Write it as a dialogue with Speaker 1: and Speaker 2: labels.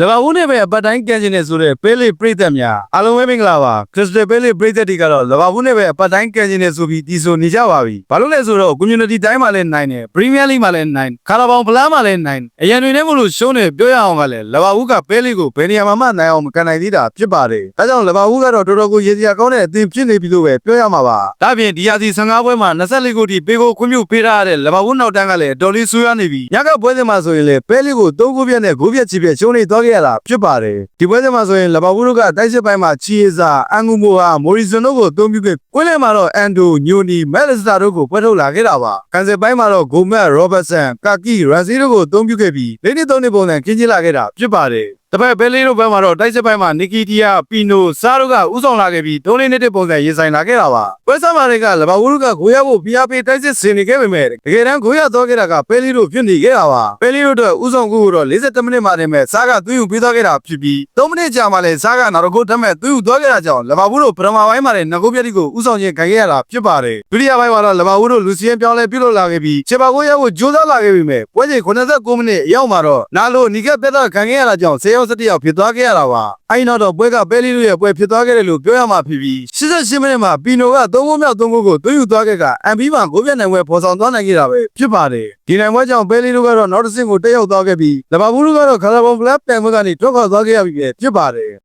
Speaker 1: လဘာဦးနဲ့ပဲအပတ်တိုင်းကန်ကျင်နေဆိုတဲ့ပေးလေးပရိသတ်များအားလုံးပဲမင်္ဂလာပါခရစ်စတယ်ပေးလေးပရိသတ်တွေကတော့လဘာဦးနဲ့ပဲအပတ်တိုင်းကန်ကျင်နေဆိုပြီးဒီဆိုနေကြပါပြီဘာလို့လဲဆိုတော့ community တိုင်းမှာလည်းနိုင်တယ် Premier League မှာလည်းနိုင်ကာလာဘောင်ဖလားမှာလည်းနိုင်အရန်တွေနဲ့မလို့ရှုံးနေပြောရအောင်ကလည်းလဘာဦးကပေးလေးကိုဘယ်နေရာမှာမှနိုင်အောင်မကန်နိုင်သေးတာဖြစ်ပါတယ်ဒါကြောင့်လဘာဦးကတော့တော်တော်ကိုရေစရာကောင်းတဲ့အသင်ဖြစ်နေပြီလို့ပဲပြောရမှာပါဒါပြင်ဒီရာသီ15ပွဲမှာ24ခုထိပေးဖို့ခွင့်ပြုပေးထားရတဲ့လဘာဦးနောက်တန်းကလည်းတော်လေးဆူရနေပြီညကပွဲစဉ်မှာဆိုရင်လည်းပေးလေးကို3ခုပြည့်နဲ့9ပြည့်ချစ်ပြည့်ရှုံးနေသွားခဲ့ရတာဖြစ်ပါတယ်ဒီပွဲစဉ်မှာဆိုရင်လဘာဦးတို့ကတိုက်စစ်ပိုင်းမှာချီယေစာအန်ဂူမိုဟာမိုရီဇွန်တို့ကိုအသုံးပြုခဲ့ကွင်းလယ်မှာတော့အန်ဒိုညိုနီမက်လစတာတို့ကိုပွဲထုတ်လာခဲ့တာပါကန်ဆယ်ပိုင်းမှာတော့ဂိုမက်ရောဘတ်ဆန်ကာကီရန်စီတို့ကိုအသုံးပြုခဲ့ပြီးလေးနှစ်သုံးနှစ်ပုံစံခင်းကျင်းလာခဲ့တာဖြစ်ပါတယ် တပတ်ဘဲလေးတို့ဘက်မှာတော့တိုက်စစ်ပိုင်းမှာနီကီတီယာပီနိုစားတို့ကဥဆောင်လာခဲ့ပြီး၃လေးနှစ်ပုံစံရေးဆိုင်လာခဲ့တာပါပွဲစားမာတွေကလဘာဝူတို့ကဂိုးရဖို့ဖိအားပေးတိုက်စစ်ဆင်နေခဲ့ပေမဲ့တကယ်တမ်းဂိုးရတော့ခဲ့တာကပဲလေးတို့ဖြစ်နေခဲ့တာပါပဲလေးတို့အတွက်ဥဆောင်ကူကိုတော့47မိနစ်မှနေမဲ့စားကသွင်းယူပေးသွားခဲ့တာဖြစ်ပြီး3မိနစ်ကြာမှလည်းစားကနောက်တစ်ခုထပ်မဲ့သွင်းယူသွားခဲ့တာကြောင့်လဘာဝူတို့ပထမပိုင်းမှာလည်းငကိုပြက်တီကိုဥဆောင်ခြင်းခံခဲ့ရတာဖြစ်ပါတယ်ဒုတိယပိုင်းမှာတော့လဘာဝူတို့လူစီယန်ပြောင်းလဲပြုတ်လို့လာခဲ့ပြီးချေပါကိုရဖို့ကြိုးစားလာခဲ့ပေမဲ့ပွဲချိန်89မိနစ်အရောက်မှာတော့နာလိုနီကက်ပက်တာခံခဲ့ရတာကြောင့်10ရောက်17ရောက်ဖြစ်သွားခဲ့ရတာပါအဲဒီနောက်တော့ပွဲကပဲလေးတို့ရဲ့ပွဲဖြစ်သွားခဲ့တယ်လို့ပြောရမှာဖြစ်ပြီး88မိနစ်မှာပီနိုက3ဂိုးမြောက်3ဂိုးကိုသွင်းယူသွားခဲ့ကအမ်ဘီမှာဂိုးပြတ်နိုင်ပွဲပေါ်ဆောင်သွားနိုင်ခဲ့တာပဲဖြစ်ပါတယ်ဒီနိုင်ပွဲကြောင့်ပဲလေးတို့ကတော့နောက်တစ်ဆင့်ကိုတက်ရောက်သွားခဲ့ပြီးလဘာဘူးတို့ကတော့ခါလာဘွန်ဖလပ်ပန်ဘွဲကနေထွက်ခွာသွားခဲ့ရပြီပဲဖြစ်ပါတယ်